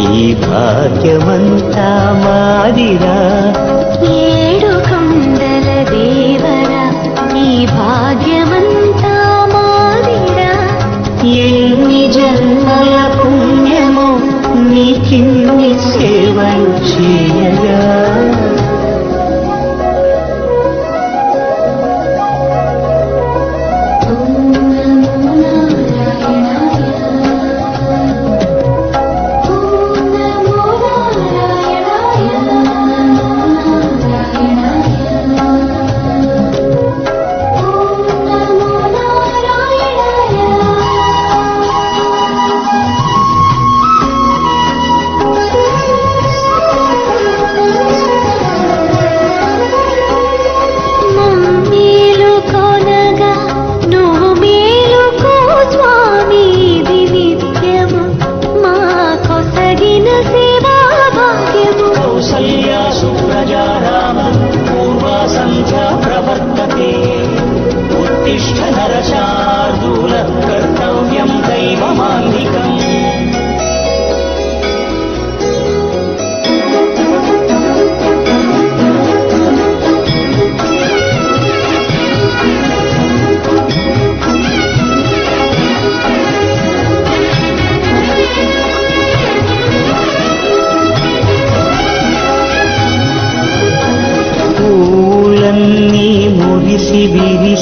ఈ భాగ్యమంతా మాదిరా.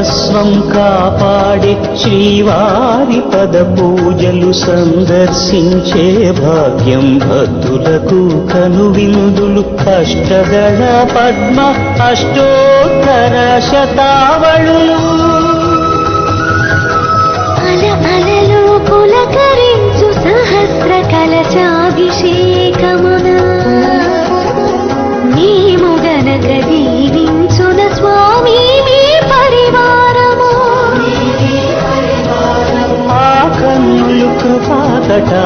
సర్వస్వం కాపాడి శ్రీవారి పద పూజలు సందర్శించే భాగ్యం భక్తులకు కనువిందులు. అష్టదళ పద్మ అష్టోత్తర శతావళులు. అల పులకరించు సహస్ర కలశాభిషేకమున.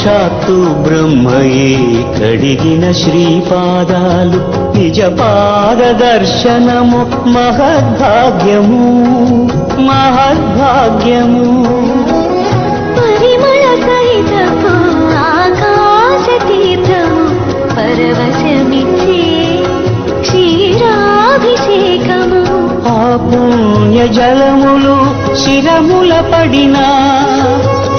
సాక్షాత్తు బ్రహ్మయే. కడిగిన శ్రీపాదాలు నిజ పాదదర్శనము మహద్భాగ్యము మహద్భాగ్యము. పరిమళ సహితము ఆకాశ తీర్థము పరవశమిచ్చే క్షీరాభిషేకము. ఆ పుణ్య జలములు శిరముల పడినా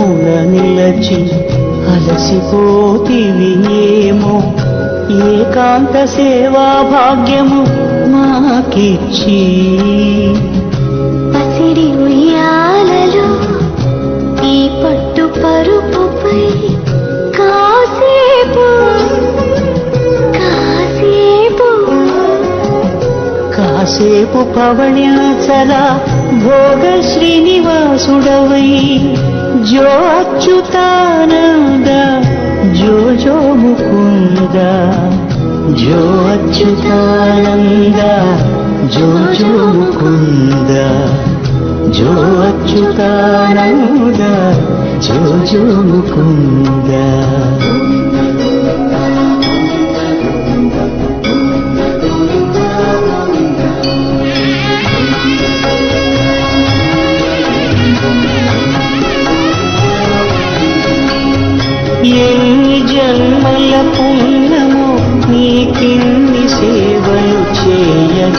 తరముల నిలచి అలసిపోతివి ఏమో. ఏకాంత సేవా భాగ్యము మాకిచ్చి. పసిడి ఉయ్యాలలో ఈ పట్టు పరుపుపై కాసేపు కాసేపు. కాసేపు పవణ్యాచల భోగ శ్రీనివాసుడవై జో అచ్యుతానంద జో జో ముకుంద జో అచ్యుతానంద జో జో ముకుంద జో అచ్యుతానంద జో జో ముకుంద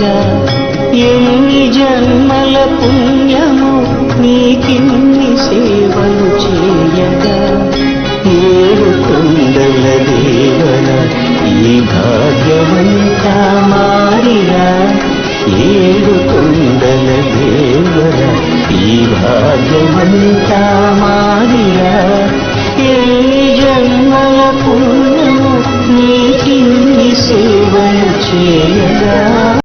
రాజా ఎన్ని జన్మల పుణ్యము నీకిన్ని సేవలు చేయగా ఏడు కొండల దేవన ఈ భాగ్యమంతా మారిరా ఏడు కొండల దేవన ఈ భాగ్యమంతా మారిరా ఎన్ని జన్మల పుణ్యము నీకిన్ని సేవలు చేయగా